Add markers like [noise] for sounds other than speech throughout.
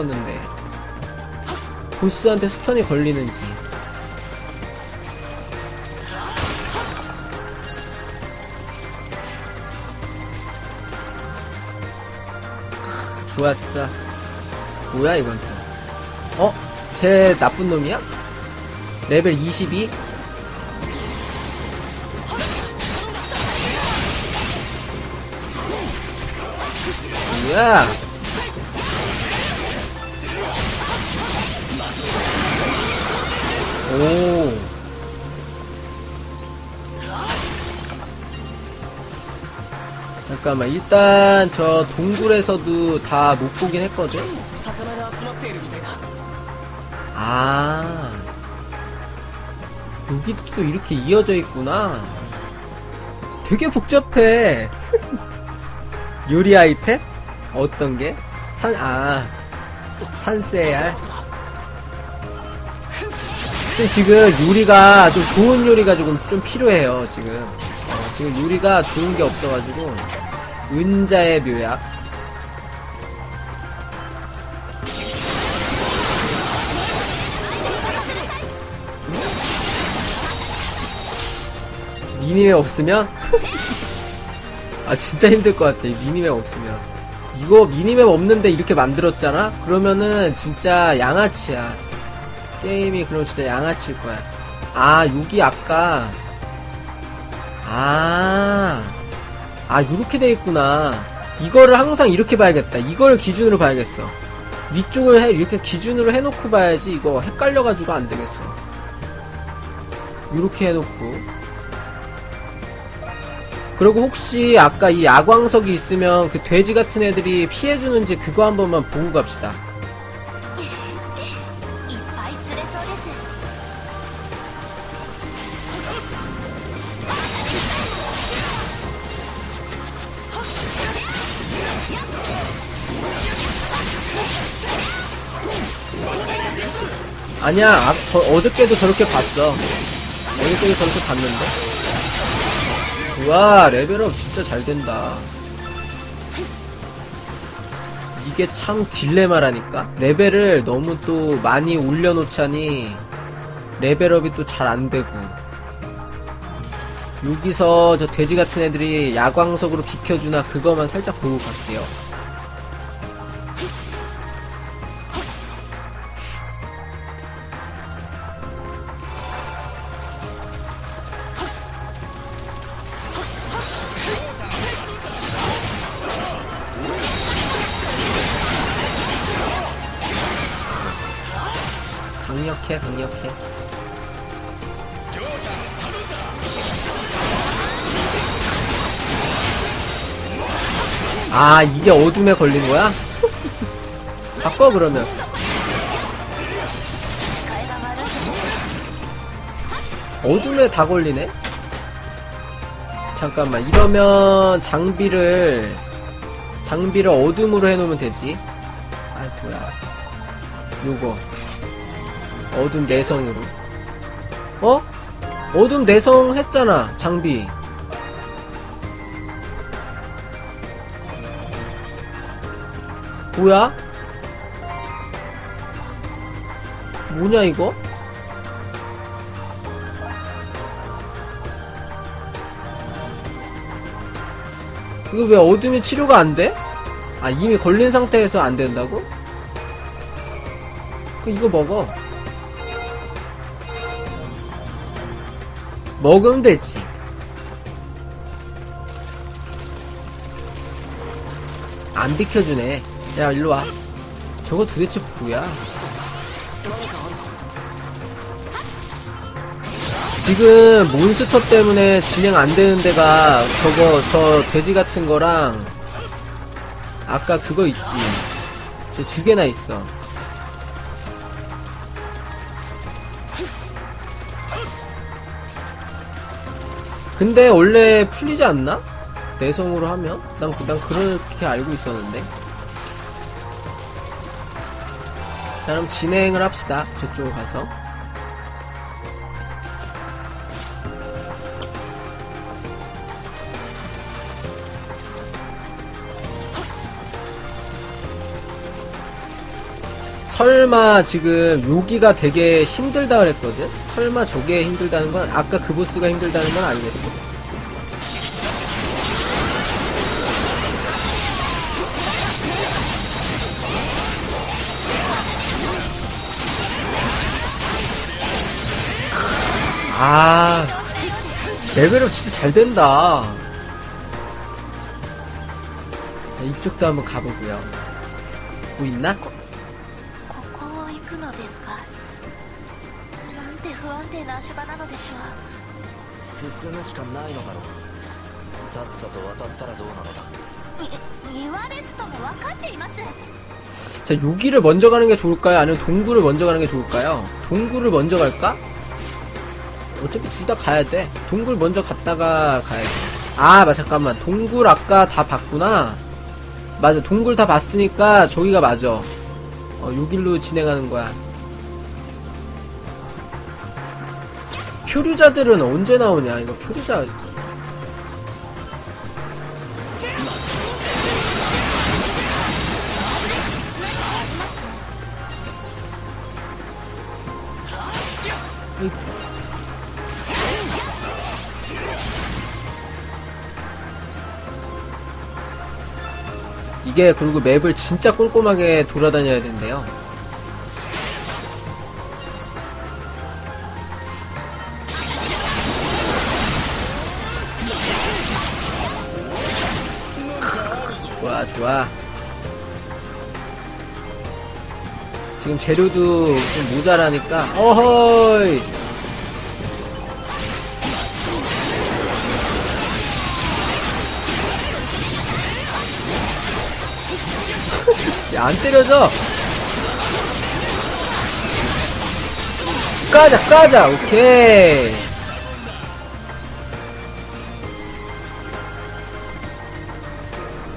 었는데 보스한테 스턴이 걸리는지 크, 좋았어 뭐야 이건 또 어? 쟤 나쁜 놈이야? 레벨 22? 뭐야 오. 잠깐만 일단 저 동굴에서도 다 못 보긴 했거든. 아. 여기 또 이렇게 이어져 있구나. 되게 복잡해. [laughs] 요리 아이템? 어떤 게? 산, 아, 산세알. 좀 지금 요리가 좀 좋은 요리가 조금 좀 필요해요, 지금. 어, 지금 요리가 좋은 게 없어가지고. 은자의 묘약. 미니맵 없으면? [laughs] 아 진짜 힘들 것 같아 이 미니맵 없으면 이거 미니맵 없는데 이렇게 만들었잖아? 그러면은 진짜 양아치야 게임이 그럼 진짜 양아치일 거야. 아 여기 아까. 아, 아 요렇게 돼 있구나. 이거를 항상 이렇게 봐야겠다. 이걸 기준으로 봐야겠어. 위쪽을 해, 이렇게 기준으로 해놓고 봐야지 이거 헷갈려가지고 안 되겠어. 요렇게 해놓고. 그리고 혹시 아까 이 야광석이 있으면 그 돼지 같은 애들이 피해주는지 그거 한 번만 보고 갑시다. 아니야, 아, 저, 어저께도 저렇게 봤어. 어저께도 저렇게 봤는데. 우와, 레벨업 진짜 잘 된다. 이게 참 딜레마라니까? 레벨을 너무 또 많이 올려놓자니, 레벨업이 또 잘 안 되고. 여기서 저 돼지 같은 애들이 야광석으로 비켜주나 그거만 살짝 보고 갈게요. 강력해 강력해. 아 이게 어둠에 걸린거야? [laughs] 바꿔 그러면. 어둠에 다 걸리네? 잠깐만 이러면 장비를 장비를 어둠으로 해놓으면 되지? 아 뭐야. 요거. 어둠 내성으로. 어? 어둠 내성 했잖아, 장비. 뭐야? 뭐냐, 이거? 이거 왜 어둠이 치료가 안 돼? 아, 이미 걸린 상태에서 안 된다고? 그 이거 먹어. 먹으면 되지. 안 비켜주네. 야, 일로 와. 저거 도대체 뭐야? 지금 몬스터 때문에 진행 안 되는 데가 저거 저 돼지 같은 거랑 아까 그거 있지. 저 두 개나 있어. 근데 원래 풀리지 않나? 내성으로 하면? 난, 난 그렇게 알고 있었는데. 자, 그럼 진행을 합시다. 저쪽으로 가서. 설마 지금 요기가 되게 힘들다 그랬거든? 설마 저게 힘들다는 건 아까 그 보스가 힘들다는 건 아니겠지? 아 레벨업 진짜 잘 된다 자, 이쪽도 한번 가보고요 뭐 있나? う進むしかないのだろうさっさと渡ったらどうなのだい言われずとも分かっています 자, 여기를 먼저 가는 게 좋을까요? 아니면 동굴을 먼저 가는 게 좋을까요? 동굴을 먼저 갈까? 어차피 둘 다 가야 돼. 동굴 먼저 갔다가 가야 돼. 아, 맞, 잠깐만. 동굴 아까 다 봤구나. 맞아. 동굴 다 봤으니까 저기가 맞아. 어, 요 길로 진행하는 거야. 표류자들은 언제 나오냐? 이거 표류자. 이게 그리고 맵을 진짜 꼼꼼하게 돌아다녀야 된대요. 좋아. 지금 재료도 좀 모자라니까, 어허이! [laughs] 야, 안 때려져! 까자, 까자! 오케이!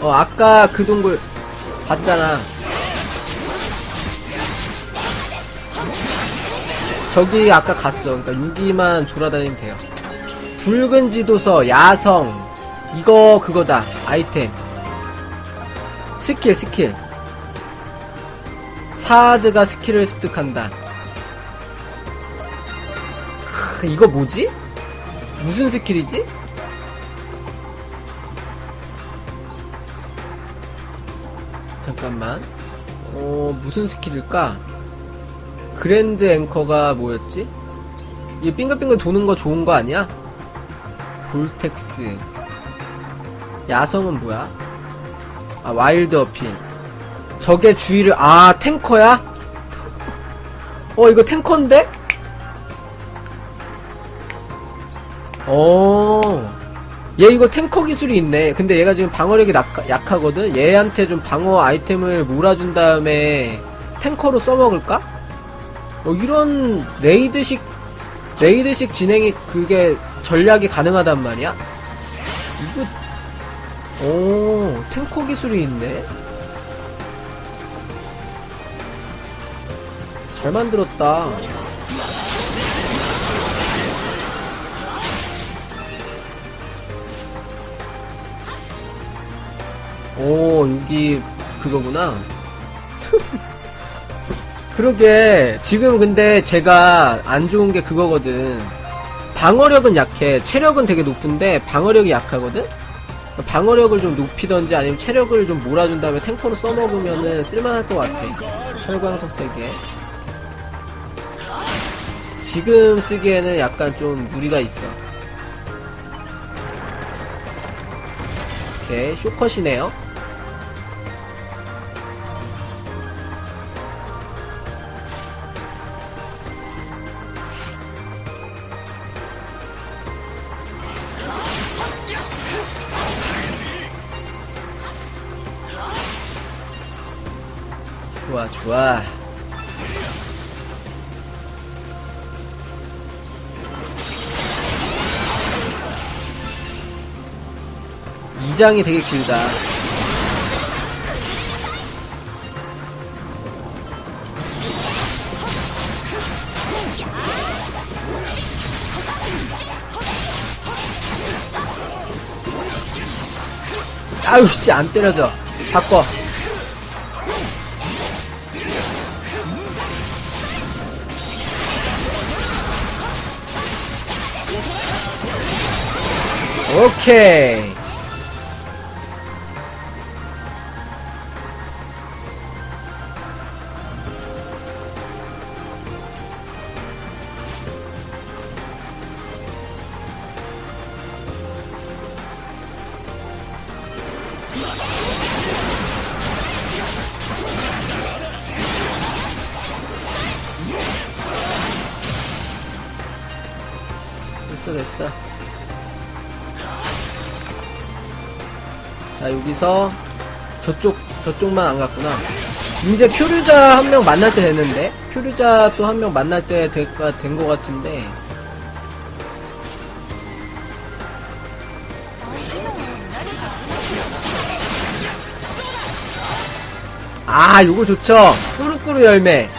어, 아까 그 동굴 봤잖아. 저기 아까 갔어. 그러니까 여기만 돌아다니면 돼요. 붉은 지도서, 야성. 이거 그거다. 아이템. 스킬, 스킬. 사드가 스킬을 습득한다. 크, 이거 뭐지? 무슨 스킬이지? 잠깐만. 어, 무슨 스킬일까? 그랜드 앵커가 뭐였지? 이 빙글빙글 도는 거 좋은 거 아니야? 볼텍스. 야성은 뭐야? 아, 와일드 어필. 적의 주의를, 아, 탱커야? 어, 이거 탱커인데? 어. 얘 이거 탱커 기술이 있네. 근데 얘가 지금 방어력이 낙- 약하거든? 얘한테 좀 방어 아이템을 몰아준 다음에 탱커로 써먹을까? 어, 이런 레이드식, 레이드식 진행이 그게 전략이 가능하단 말이야? 이거, 오, 탱커 기술이 있네? 잘 만들었다. 오, 여기 그거구나. [laughs] 그러게, 지금 근데 제가 안 좋은 게 그거거든. 방어력은 약해. 체력은 되게 높은데, 방어력이 약하거든? 방어력을 좀 높이던지 아니면 체력을 좀 몰아준 다음에 탱커로 써먹으면은 쓸만할 것 같아. 철광석 세개 지금 쓰기에는 약간 좀 무리가 있어. 오케이, 쇼컷이네요. 좋아, 좋아. 이 장이 되게 길다. 아유, 씨, 안 때려져. 바꿔. 오 자 여기서 저쪽 저쪽만 안 갔구나. 이제 표류자 한 명 만날 때 됐는데 표류자 또 한 명 만날 때 될까 된것 같은데. 아 요거 좋죠? 꾸루꾸루 열매.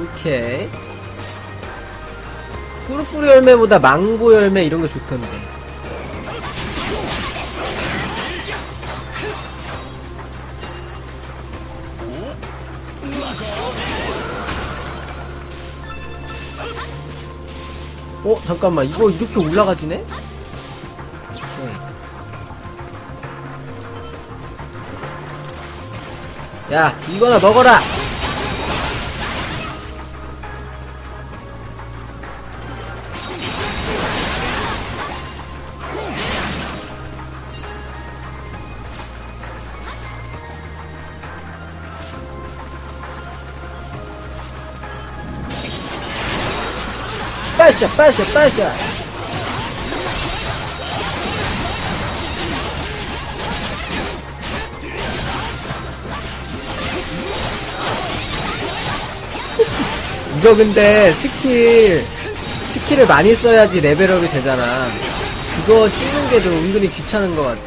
오케이. 꾸루꾸루 열매보다 망고 열매 이런 거 좋던데 어 잠깐만 이거 이렇게 올라가지네? 야, 이거나 먹어라! 빠샤, 빠샤, 빠샤! 이거 근데 스킬 스킬을 많이 써야지 레벨업이 되잖아. 그거 찍는 게 좀 은근히 귀찮은 것 같아.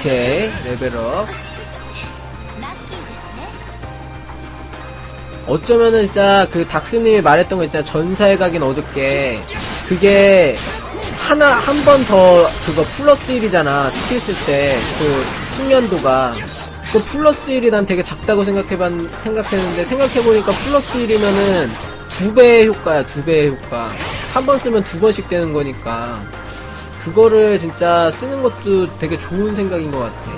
오케이 레벨업. 어쩌면은 진짜 그 닥스님이 말했던 거 있잖아 전사에 가긴 어저께 그게 하나 한 번 더 그거 플러스 1이잖아. 스킬 쓸 때. 그 숙련도가. 그 플러스 1이 난 되게 작다고 생각해봤 생각했는데 생각해보니까 플러스 1이면은 두 배의 효과야 두 배의 효과. 한 번 쓰면 두 번씩 되는 거니까. 그거를 진짜 쓰는 것도 되게 좋은 생각인 것 같아.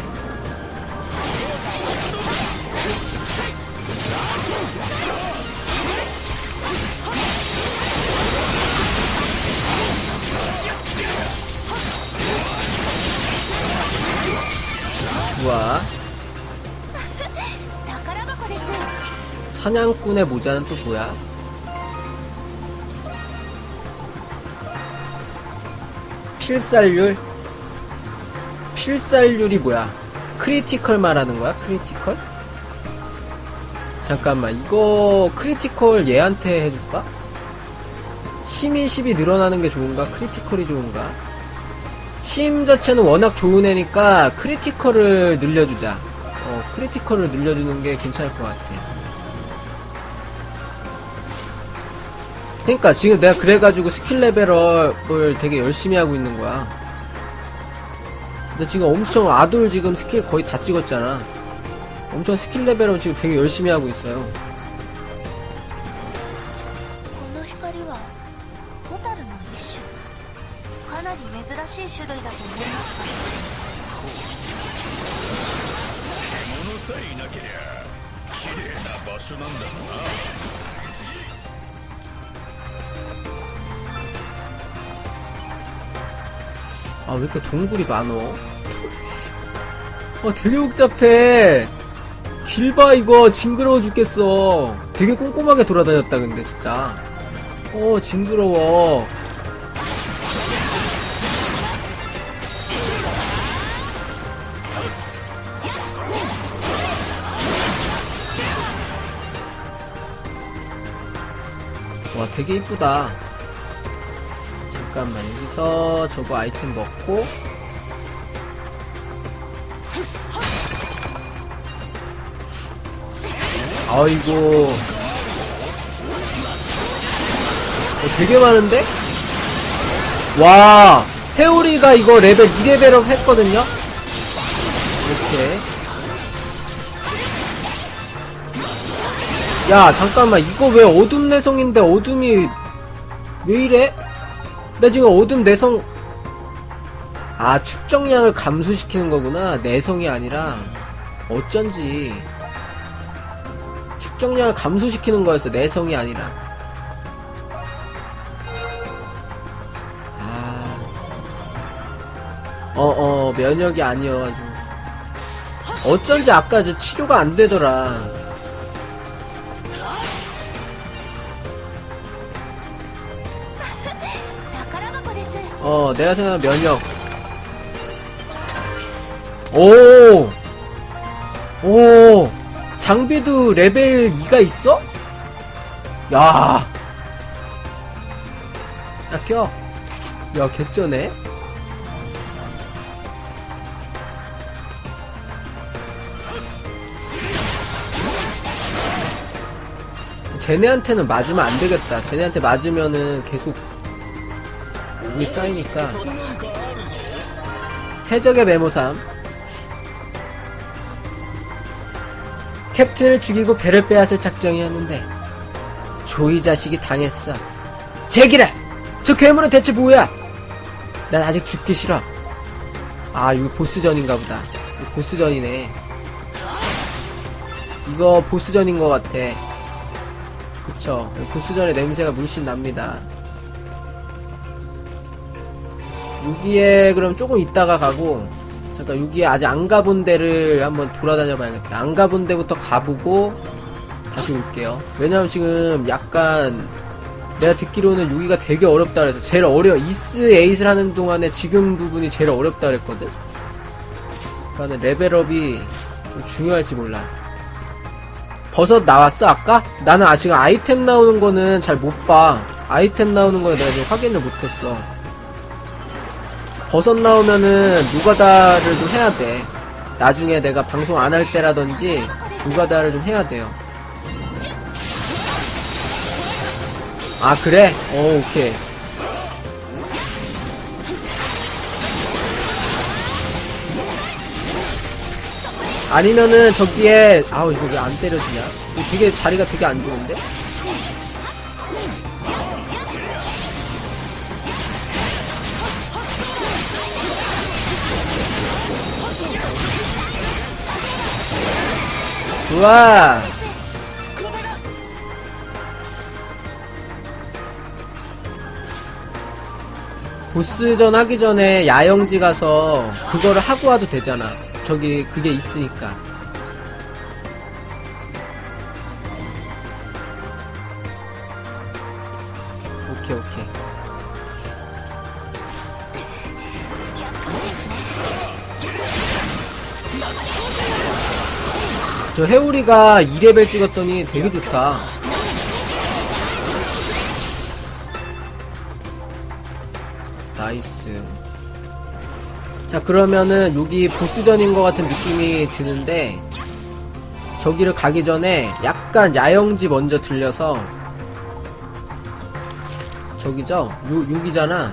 모자와 사냥꾼의 모자는 또 뭐야? 필살률? 필살률이 뭐야? 크리티컬 말하는 거야? 크리티컬? 잠깐만 이거 크리티컬 얘한테 해줄까? 힘이 10이 늘어나는 게 좋은가? 크리티컬이 좋은가? 힘 자체는 워낙 좋은 애니까 크리티컬을 늘려주자. 어, 크리티컬을 늘려주는 게 괜찮을 것 같아. 그러니까 지금 내가 그래가지고 스킬 레벨업을 되게 열심히 하고 있는 거야. 근데 지금 엄청 아돌 지금 스킬 거의 다 찍었잖아. 엄청 스킬 레벨업 지금 되게 열심히 하고 있어요. さえいなけりゃ綺麗な場所なんだろうな 아 왜 이렇게 동굴이 많어? 아 되게 복잡해. 길 봐 이거 징그러워 죽겠어. 되게 꼼꼼하게 돌아다녔다 근데 진짜. 어 징그러워. 되게 이쁘다. 잠깐만 여기서 저거 아이템 먹고 아이고 어, 되게 많은데? 와 해오리가 이거 레벨 2레벨업 했거든요? 이렇게 야 잠깐만. 이거 왜 어둠 내성인데 어둠이 왜 이래? 나 지금 어둠 내성 아 축적량을 감소시키는 거구나. 내성이 아니라 어쩐지 축적량을 감소시키는 거였어. 내성이 아니라. 아. 어어 면역이 아니어가지고. 어쩐지 아까 저 치료가 안 되더라. 어, 내가 생각하는 면역. 오! 오! 장비도 레벨 2가 있어? 야! 야, 껴. 야, 개쩌네? 쟤네한테는 맞으면 안 되겠다. 쟤네한테 맞으면은 계속 이게 쌓이니까. 해적의 메모삼. 캡틴을 죽이고 배를 빼앗을 작정이었는데 조이 자식이 당했어. 제기라! 저 괴물은 대체 뭐야? 난 아직 죽기 싫어. 아, 이거 보스전인가 보다. 이거 보스전이네. 이거 보스전인 것 같아. 그쵸. 보스전의 냄새가 물씬 납니다. 여기에 그럼 조금 있다가 가고 잠깐 여기에 아직 안 가본 데를 한번 돌아다녀 봐야겠다. 안 가본 데부터 가보고 다시 올게요. 왜냐면 지금 약간 내가 듣기로는 여기가 되게 어렵다 그래서 제일 어려 이스 에잇을 하는 동안에 지금 부분이 제일 어렵다 그랬거든? 그러니까 레벨업이 좀 중요할지 몰라. 버섯 나왔어 아까? 나는 아직 아이템 나오는 거는 잘 못 봐. 아이템 나오는 거에 내가 확인을 못했어 버섯 나오면은 누가다를 좀 해야 돼. 나중에 내가 방송 안 할 때라든지 누가다를 좀 해야 돼요. 아 그래? 어 오케이. 아니면은 저기에 아우 이거 왜 안 때려지냐? 이거 되게 자리가 되게 안 좋은데? 좋아. 보스전 하기 전에 야영지 가서 그거를 하고 와도 되잖아. 저기 그게 있으니까. 저 해오리가 2레벨 찍었더니 되게 좋다. 나이스. 자, 그러면은 여기 보스전인 것 같은 느낌이 드는데, 저기를 가기 전에 약간 야영지 먼저 들려서, 저기죠? 요, 여기잖아.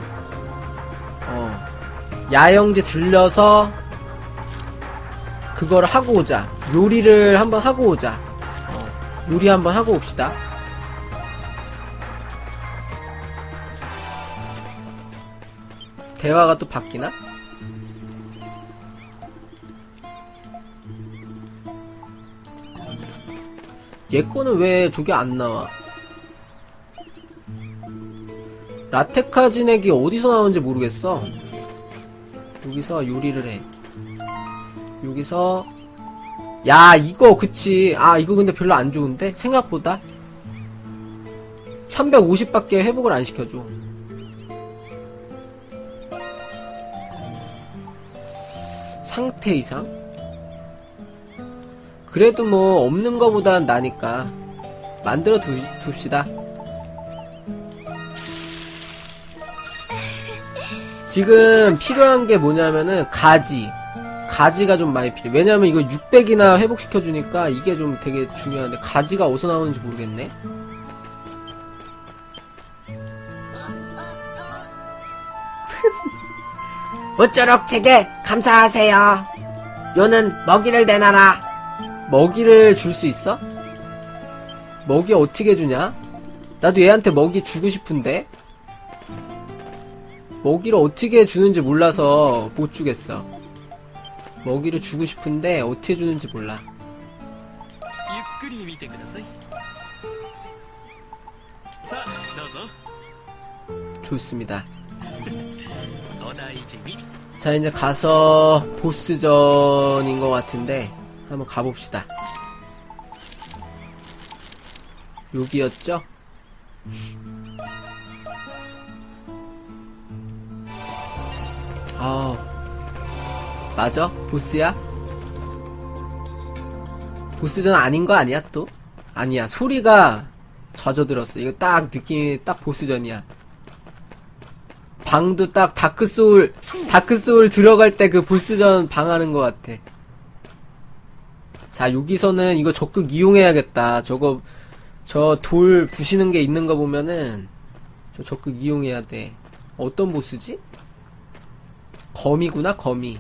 어. 야영지 들려서, 그거를 하고 오자. 요리를 한번 하고 오자. 어, 요리 한번 하고 옵시다. 대화가 또 바뀌나? 얘 거는 왜 저게 안 나와? 라테카 진액이 어디서 나오는지 모르겠어. 여기서 요리를 해. 여기서 야 이거 그치. 아 이거 근데 별로 안 좋은데? 생각보다? 350밖에 회복을 안 시켜줘. 상태 이상? 그래도 뭐 없는 거보단 나니까 만들어 두, 둡시다. 지금 필요한 게 뭐냐면은 가지 가지가 좀 많이 필요해. 왜냐면 이거 600이나 회복시켜주니까 이게 좀 되게 중요한데, 가지가 어디서 나오는지 모르겠네? [laughs] 무쪼록 제게 감사하세요. 요는 먹이를 내놔라. 먹이를 줄 수 있어? 먹이 어떻게 주냐? 나도 얘한테 먹이 주고 싶은데? 먹이를 어떻게 주는지 몰라서 못 주겠어. 먹이를 주고 싶은데 어떻게 주는지 몰라. 좋습니다. [laughs] 자 이제 가서 보스전인 것 같은데 한번 가봅시다. 여기였죠? 아 맞아? 보스야? 보스전 아닌 거 아니야, 또? 아니야, 소리가 젖어들었어. 이거 딱 느낌이 딱 보스전이야. 방도 딱 다크소울 다크소울 들어갈 때 그 보스전 방 하는 것 같아. 자 여기서는 이거 적극 이용해야겠다. 저거 저 돌 부시는 게 있는 거 보면은 저 적극 이용해야 돼. 어떤 보스지? 거미구나 거미.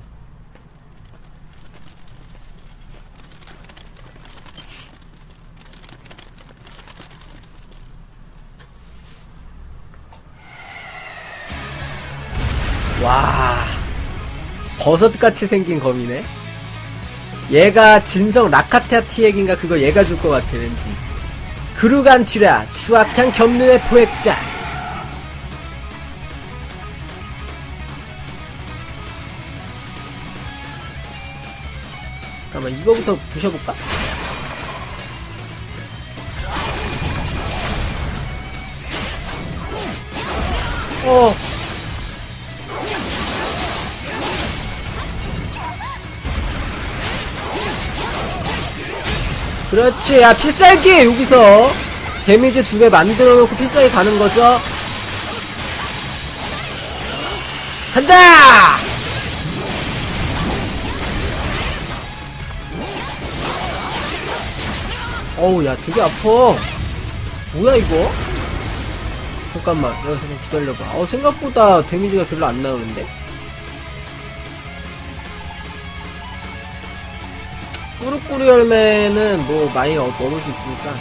와 버섯같이 생긴 거미네. 얘가 진성 라카테아티 얘긴가 그거 얘가 줄 것 같아 왠지. 그루간티라 추악한 겸눈의 포획자. 잠깐만 이거부터 부셔볼까? 어 그렇지. 야 필살기! 여기서 데미지 두배 만들어 놓고 필살기 가는 거죠? 간다! 어우 야 되게 아파. 뭐야 이거? 잠깐만 내가 잠깐 기다려봐. 어 생각보다 데미지가 별로 안 나오는데 꾸루꾸루 열매는 뭐 많이 얻- 얻을 수 있으니까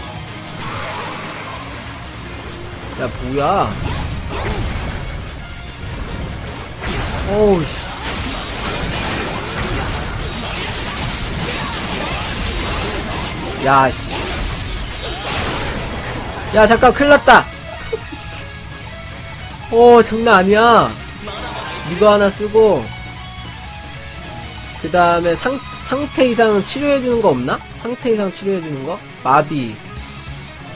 야 뭐야 어우 씨 야, 잠깐, 큰일 났다. [laughs] 어, 장난 아니야. 이거 하나 쓰고, 그 다음에 상, 상태 이상 치료해주는 거 없나? 상태 이상 치료해주는 거? 마비.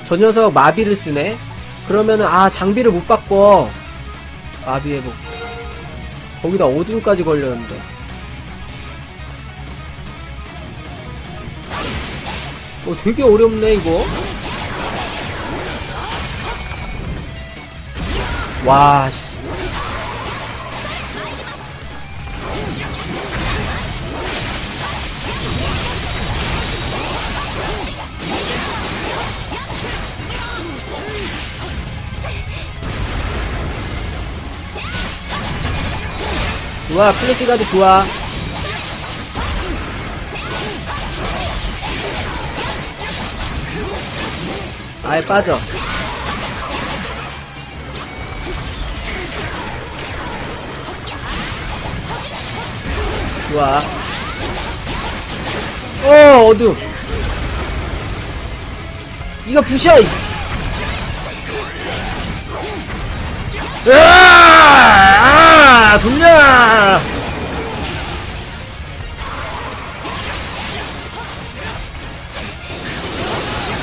저 녀석 마비를 쓰네? 그러면은, 아, 장비를 못 바꿔. 마비 회복. 거기다 어둠까지 걸렸는데. 어, 되게 어렵네, 이거. 와, 씨. 좋아, 플래시가드 좋아. 아예 빠져. 좋아. 어, 어둠. 이거 부셔, 이. 으아! 아, 돌려!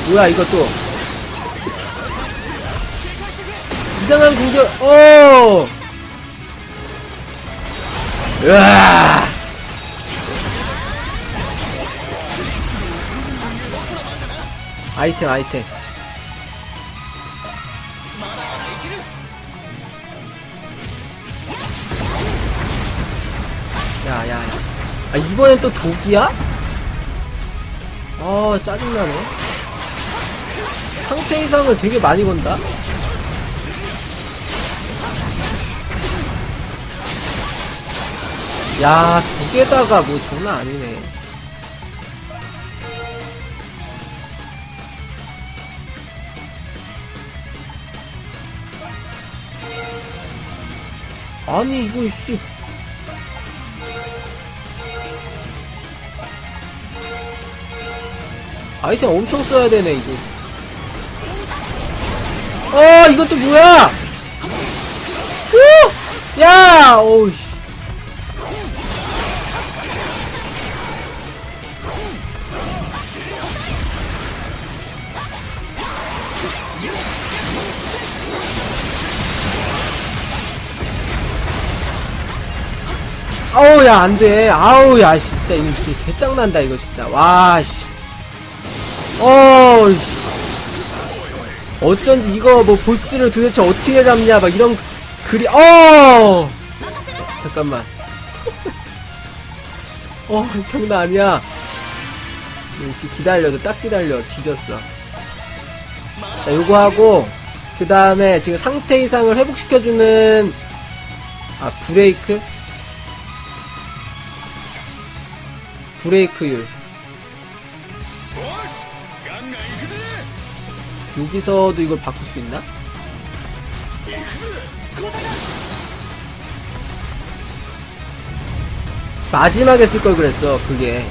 뭐야, 또. 이상한 공격, 어! 으아! 아이템, 아이템. 야야 아 이번엔 또 독이야? 아 짜증나네. 상태 이상을 되게 많이 건다. 야 두개다가 뭐 장난 아니네. 아니 이거 씨. 아이템 엄청 써야 되네 이거. 어 이것도 뭐야? 오! 야! 오우 씨. 아우 야 안돼. 아우 야 씨, 진짜 이거 개짱난다 이거 진짜. 와씨 어씨. 어쩐지 이거 뭐 보스를 도대체 어떻게 잡냐 막 이런 글이 어 잠깐만. [laughs] 어 장난 아니야. 씨 기다려도 딱 기다려. 뒤졌어. 자 요거 하고 그 다음에 지금 상태 이상을 회복시켜주는 아 브레이크? 브레이크율 여기서도 이걸 바꿀 수 있나? 마지막에 쓸 걸 그랬어 그게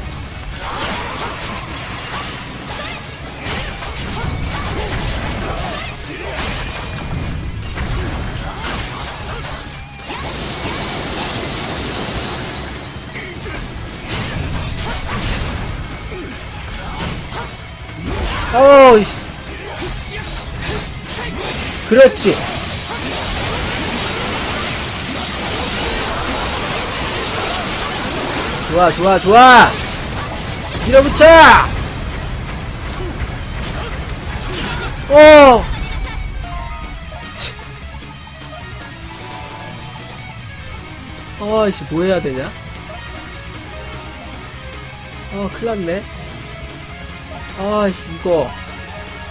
어이씨 그렇지. 좋아 좋아 좋아. 밀어붙여! 어 어이씨 뭐 해야 되냐? 어 큰일 났네. 아이씨 이거.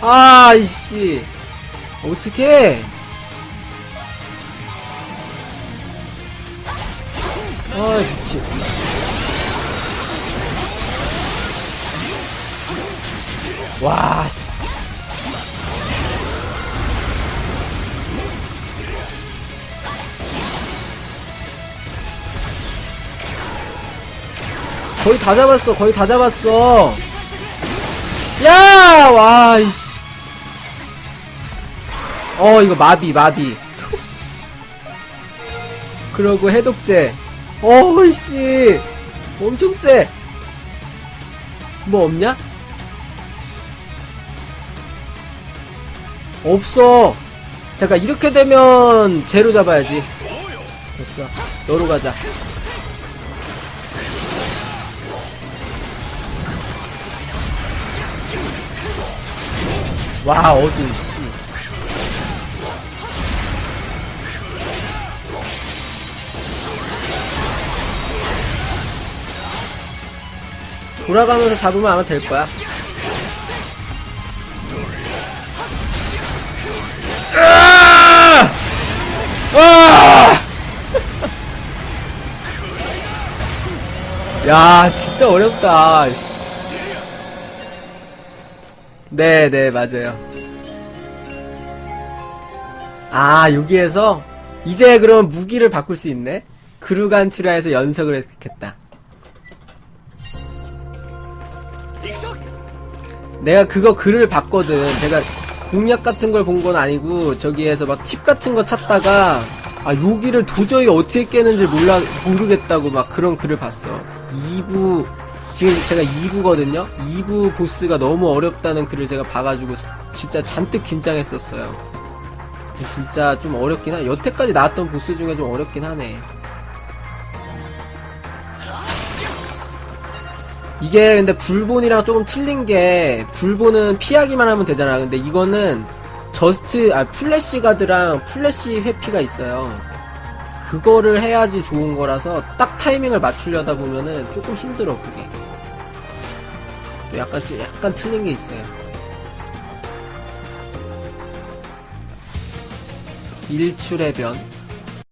아이씨 어떡해 아 미친 와 씨. 거의 다 잡았어 거의 다 잡았어 야! 와, 이씨. 어, 이거 마비, 마비. 그러고 해독제. 어우, 씨. 엄청 세. 뭐 없냐? 없어. 잠깐, 이렇게 되면 제로 잡아야지. 됐어. 너로 가자. 와, 어두, 씨. 돌아가면서 잡으면 아마 될 거야. 으아! 아! [laughs] 야, 진짜 어렵다. 네, 네, 맞아요. 아, 여기에서 이제 그럼 무기를 바꿀 수 있네. 그루간투라에서 연석을 했겠다. 내가 그거 글을 봤거든. 제가 공략 같은 걸 본 건 아니고 저기에서 막 칩 같은 거 찾다가 아 여기를 도저히 어떻게 깨는지 몰라 모르겠다고 막 그런 글을 봤어. 2부 지금 제가 2부거든요. 2부 보스가 너무 어렵다는 글을 제가 봐가지고 진짜 잔뜩 긴장했었어요. 진짜 좀 어렵긴 하. 여태까지 나왔던 보스 중에 좀 어렵긴 하네. 이게 근데 불본이랑 조금 틀린 게 불본은 피하기만 하면 되잖아. 근데 이거는 저스트 아 플래시 가드랑 플래시 회피가 있어요. 그거를 해야지 좋은 거라서 딱 타이밍을 맞추려다 보면은 조금 힘들어 그게. 또 약간 좀- 약간 틀린 게 있어요. 일출의 변